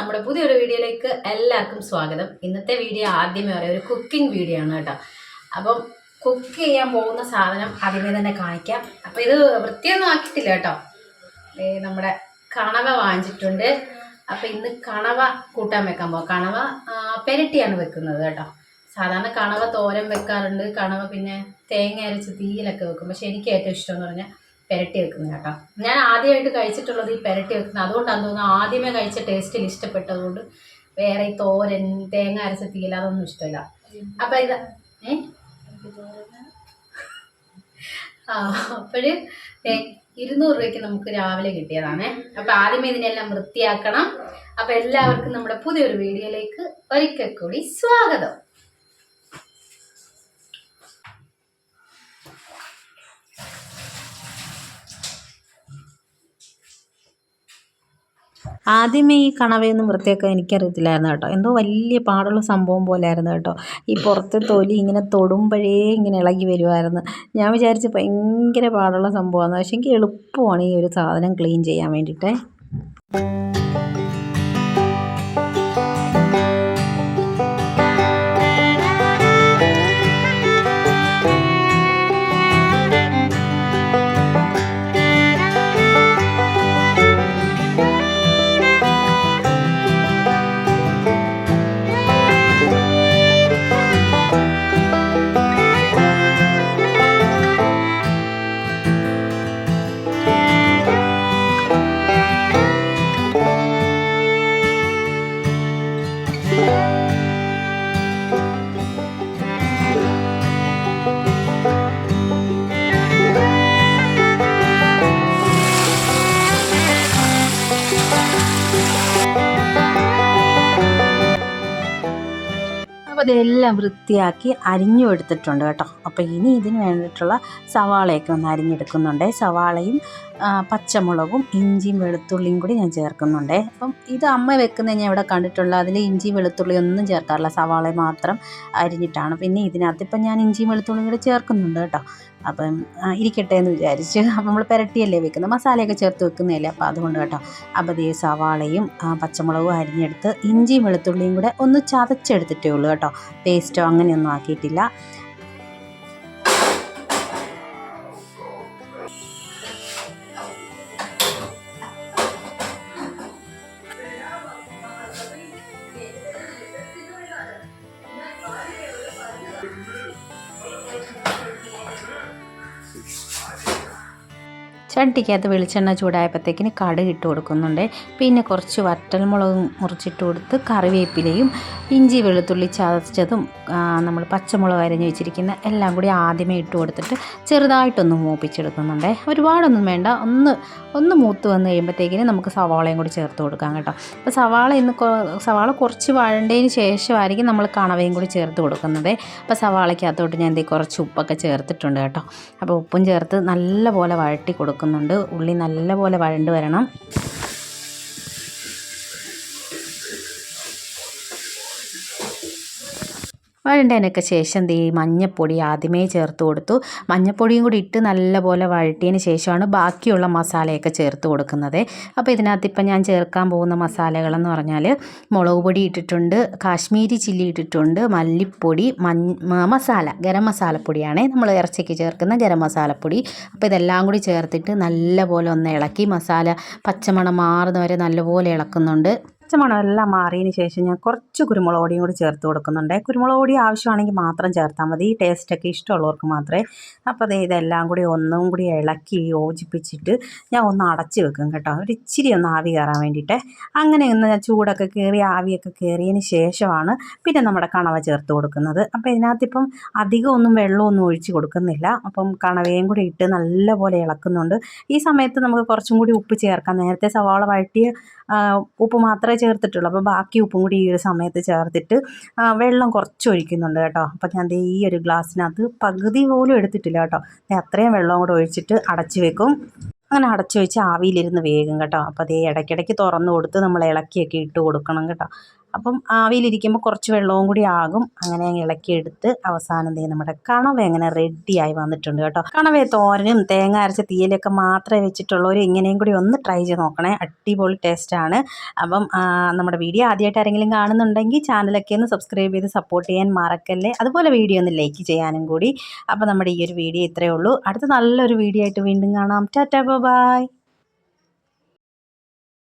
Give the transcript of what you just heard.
നമ്മുടെ പുതിയൊരു വീഡിയോയിലേക്ക് എല്ലാവർക്കും സ്വാഗതം. ഇന്നത്തെ വീഡിയോ ആദ്യമേ പറയാം ഒരു കുക്കിംഗ് വീഡിയോ ആണ് കേട്ടോ. അപ്പം കുക്ക് ചെയ്യാൻ പോകുന്ന സാധനം ആദ്യമേ തന്നെ കാണിക്കാം. അപ്പം ഇത് വൃത്തിയൊന്നും ആക്കിയിട്ടില്ല കേട്ടോ. നമ്മുടെ കണവ വാങ്ങിച്ചിട്ടുണ്ട്. അപ്പം ഇന്ന് കണവ കൂട്ടാൻ വെക്കാൻ പോകാം കണവ പെരട്ടിയാണ് വെക്കുന്നത് കേട്ടോ. സാധാരണ കണവ തോരൻ വെക്കാറുണ്ട്. കണവ പിന്നെ തേങ്ങ അരച്ച് തീയിലൊക്കെ വെക്കും. പക്ഷെ എനിക്ക് ഏറ്റവും ഇഷ്ടം എന്ന് പറഞ്ഞാൽ പെരട്ടി വെക്കുന്നത് കേട്ടോ. ഞാൻ ആദ്യമായിട്ട് കഴിച്ചിട്ടുള്ളത് ഈ പെരട്ടി വെക്കുന്നത്. അതുകൊണ്ടാണ് തോന്നുന്നു ആദ്യമേ കഴിച്ച ടേസ്റ്റിൽ ഇഷ്ടപ്പെട്ടതുകൊണ്ട് വേറെ ഈ തോരൻ തേങ്ങ അരച്ച തീല അതൊന്നും ഇഷ്ടമില്ല. അപ്പം ഇത് ഏ? ആ അപ്പോഴ് ഇരുന്നൂറ് രൂപയ്ക്ക് നമുക്ക് രാവിലെ കിട്ടിയതാണ്. അപ്പം ആദ്യമേ ഇതിനെല്ലാം വൃത്തിയാക്കണം. അപ്പം എല്ലാവർക്കും നമ്മുടെ പുതിയൊരു വീഡിയോയിലേക്ക് ഒരിക്കൽ കൂടി സ്വാഗതം. ആദ്യമേ ഈ കണവയൊന്നും വൃത്തിയാക്കാൻ എനിക്കറിയത്തില്ലായിരുന്നു കേട്ടോ. എന്തോ വലിയ പാടുള്ള സംഭവം പോലെയായിരുന്നു കേട്ടോ. ഈ പുറത്തെ തൊലി ഇങ്ങനെ തൊടുമ്പോഴേ ഇങ്ങനെ ഇളകി വരുമായിരുന്നു ഞാൻ വിചാരിച്ച് ഭയങ്കര പാടുള്ള സംഭവമാണ് പക്ഷേ എനിക്ക് എളുപ്പമാണ് ഈ ഒരു സാധനം ക്ലീൻ ചെയ്യാൻ വേണ്ടിയിട്ടേ. അപ്പോൾ ഇതെല്ലാം വൃത്തിയാക്കി അരിഞ്ഞു എടുത്തിട്ടുണ്ട് കേട്ടോ. അപ്പോൾ ഇനി ഇതിന് വേണ്ടിയിട്ടുള്ള സവാളയൊക്കെ ഒന്ന് അരിഞ്ഞെടുക്കുന്നുണ്ട്. സവാളയും പച്ചമുളകും ഇഞ്ചിയും വെളുത്തുള്ളിയും കൂടി ഞാൻ ചേർക്കുന്നുണ്ട്. അപ്പം ഇത് അമ്മ വെക്കുന്നത് ഞാൻ ഇവിടെ കണ്ടിട്ടുള്ള അതിൽ ഇഞ്ചി വെളുത്തുള്ളി ഒന്നും ചേർക്കാറില്ല. സവാള മാത്രം അരിഞ്ഞിട്ടാണ്. പിന്നെ ഇതിനകത്ത് ഇപ്പം ഞാൻ ഇഞ്ചിയും വെളുത്തുള്ളിയും കൂടി ചേർക്കുന്നുണ്ട് കേട്ടോ. അപ്പം ഇരിക്കട്ടെ എന്ന് വിചാരിച്ച് അപ്പം നമ്മൾ പുരട്ടിയല്ലേ വെക്കുന്നത് മസാലയൊക്കെ ചേർത്ത് വെക്കുന്നതല്ലേ? അപ്പോൾ അതുകൊണ്ട് കേട്ടോ. അപ്പോൾ ഈ സവാളയും പച്ചമുളകും അരിഞ്ഞെടുത്ത് ഇഞ്ചിയും വെളുത്തുള്ളിയും കൂടെ ഒന്ന് ചതച്ചെടുത്തിട്ടേ ഉള്ളൂ കേട്ടോ. പേസ്റ്റോ അങ്ങനെയൊന്നും ആക്കിയിട്ടില്ല. ചട്ടിക്കകത്ത് വെളിച്ചെണ്ണ ചൂടായപ്പോഴത്തേക്കിന് കടുക് ഇട്ട് കൊടുക്കുന്നുണ്ട്. പിന്നെ കുറച്ച് വറ്റൽമുളകും മുറിച്ചിട്ട് കൊടുത്ത് കറിവേപ്പിലയും ഇഞ്ചി വെളുത്തുള്ളി ചതച്ചതും നമ്മൾ പച്ചമുളക് അരിഞ്ഞ് വെച്ചിരിക്കുന്ന എല്ലാം കൂടി ആദ്യമേ ഇട്ട് കൊടുത്തിട്ട് ചെറുതായിട്ടൊന്ന് മൂപ്പിച്ചെടുക്കുന്നുണ്ട്. ഒരുപാടൊന്നും വേണ്ട. ഒന്ന് ഒന്ന് മൂത്ത് വന്ന് കഴിയുമ്പോഴത്തേക്കിന് നമുക്ക് സവാളയും കൂടി ചേർത്ത് കൊടുക്കാം കേട്ടോ. അപ്പോൾ സവാള ഇന്ന് സവാള കുറച്ച് വഴണ്ടതിന് ശേഷമായിരിക്കും നമ്മൾ കണവയും കൂടി ചേർത്ത് കൊടുക്കുന്നത്. അപ്പോൾ സവാളയ്ക്കകത്തോട്ട് ഞാൻ എന്തെങ്കിലും കുറച്ച് ഉപ്പൊക്കെ ചേർത്തിട്ടുണ്ട് കേട്ടോ. അപ്പോൾ ഉപ്പും ചേർത്ത് നല്ലപോലെ വഴട്ടി കൊടുക്കുന്നുണ്ട് ഉള്ളി നല്ലപോലെ വഴണ്ട് വരണം. വഴണ്ടതിനൊക്കെ ശേഷം ദേ മഞ്ഞപ്പൊടി ആദ്യമേ ചേർത്ത് കൊടുത്തു. മഞ്ഞപ്പൊടിയും കൂടി ഇട്ട് നല്ലപോലെ വഴട്ടിയതിന് ശേഷമാണ് ബാക്കിയുള്ള മസാലയൊക്കെ ചേർത്ത് കൊടുക്കുന്നത്. അപ്പോൾ ഇതിനകത്ത് ഇപ്പം ഞാൻ ചേർക്കാൻ പോകുന്ന മസാലകളെന്ന് പറഞ്ഞാൽ മുളക് പൊടി ഇട്ടിട്ടുണ്ട് കാശ്മീരി ചില്ലി ഇട്ടിട്ടുണ്ട് മല്ലിപ്പൊടി മസാല ഗരം മസാലപ്പൊടിയാണേ നമ്മൾ ഇറച്ചിക്ക് ചേർക്കുന്ന ഗരം മസാലപ്പൊടി. അപ്പോൾ ഇതെല്ലാം കൂടി ചേർത്തിട്ട് നല്ലപോലെ ഒന്ന് ഇളക്കി മസാല പച്ചമണം മാറുന്നവരെ നല്ലപോലെ ഇളക്കുന്നുണ്ട്. പച്ചമണം എല്ലാം മാറിയതിന് ശേഷം ഞാൻ കുറച്ച് കുരുമുളക് പൊടിയും കൂടി ചേർത്ത് കൊടുക്കുന്നുണ്ട്. കുരുമുളക് പൊടി ആവശ്യമാണെങ്കിൽ മാത്രം ചേർത്താൽ മതി. ഈ ടേസ്റ്റൊക്കെ ഇഷ്ടമുള്ളവർക്ക് മാത്രമേ. അപ്പോൾ അതേ ഇതെല്ലാം കൂടി ഒന്നും കൂടി ഇളക്കി യോജിപ്പിച്ചിട്ട് ഞാൻ ഒന്ന് അടച്ച് വെക്കും കേട്ടോ. ഒരു ഇച്ചിരി ഒന്ന് ആവി കയറാൻ വേണ്ടിയിട്ട്. അങ്ങനെ ഒന്ന് ചൂടൊക്കെ കയറി ആവിയൊക്കെ കയറിയതിന് ശേഷമാണ് പിന്നെ നമ്മുടെ കണവ ചേർത്ത് കൊടുക്കുന്നത്. അപ്പോൾ ഇതിനകത്തിപ്പം അധികം ഒന്നും വെള്ളമൊന്നും ഒഴിച്ച് കൊടുക്കുന്നില്ല. അപ്പം കണവയും കൂടി ഇട്ട് നല്ലപോലെ ഇളക്കുന്നുണ്ട്. ഈ സമയത്ത് നമുക്ക് കുറച്ചും കൂടി ഉപ്പ് ചേർക്കാം. നേരത്തെ സവാള വഴറ്റിയ ഉപ്പ് മാത്രമേ ചേർത്തിട്ടുള്ളൂ. അപ്പോൾ ബാക്കി ഉപ്പും കൂടി ഈ ഒരു സമയത്ത് ചേർത്തിട്ട് വെള്ളം കുറച്ച് ഒഴിക്കുന്നുണ്ട് കേട്ടോ. അപ്പോൾ ഞാൻ ഈ ഒരു ഗ്ലാസ്സിനകത്ത് പകുതി പോലും എടുത്തിട്ടില്ല കേട്ടോ. അത്രയും വെള്ളം കൂടെ ഒഴിച്ചിട്ട് അടച്ച് വെക്കും. അങ്ങനെ അടച്ചു വെച്ച് ആവിയിലിരുന്ന് വേഗം കേട്ടോ. അപ്പോൾ അതേ ഇടയ്ക്കിടയ്ക്ക് തുറന്നു കൊടുത്ത് നമ്മൾ ഇളക്കിയൊക്കെ ഇട്ട് കൊടുക്കണം കേട്ടോ. അപ്പം ആവിയിലിരിക്കുമ്പോൾ കുറച്ച് വെള്ളവും കൂടി ആകും. അങ്ങനെ അങ്ങ് ഇളക്കിയെടുത്ത് അവസാനം ദേ നമ്മുടെ കണവ അങ്ങനെ റെഡിയായി വന്നിട്ടുണ്ട് കേട്ടോ. കണവയെ തോരനും തേങ്ങ അരച്ച തീയലൊക്കെ മാത്രമേ വെച്ചിട്ടുള്ളവർ ഇങ്ങനെയും കൂടി ഒന്ന് ട്രൈ ചെയ്ത് നോക്കണേ. അടിപൊളി ടേസ്റ്റാണ് അപ്പം നമ്മുടെ വീഡിയോ ആദ്യമായിട്ട് ആരെങ്കിലും കാണുന്നുണ്ടെങ്കിൽ ചാനലൊക്കെ ഒന്ന് സബ്സ്ക്രൈബ് ചെയ്ത് സപ്പോർട്ട് ചെയ്യാൻ മറക്കല്ലേ? അതുപോലെ വീഡിയോ ഒന്ന് ലൈക്ക് ചെയ്യാനും കൂടി. അപ്പോൾ നമ്മുടെ ഈ ഒരു വീഡിയോ ഇത്രയേ ഉള്ളൂ. അടുത്ത നല്ലൊരു വീഡിയോ ആയിട്ട് വീണ്ടും കാണാം. Tata bye.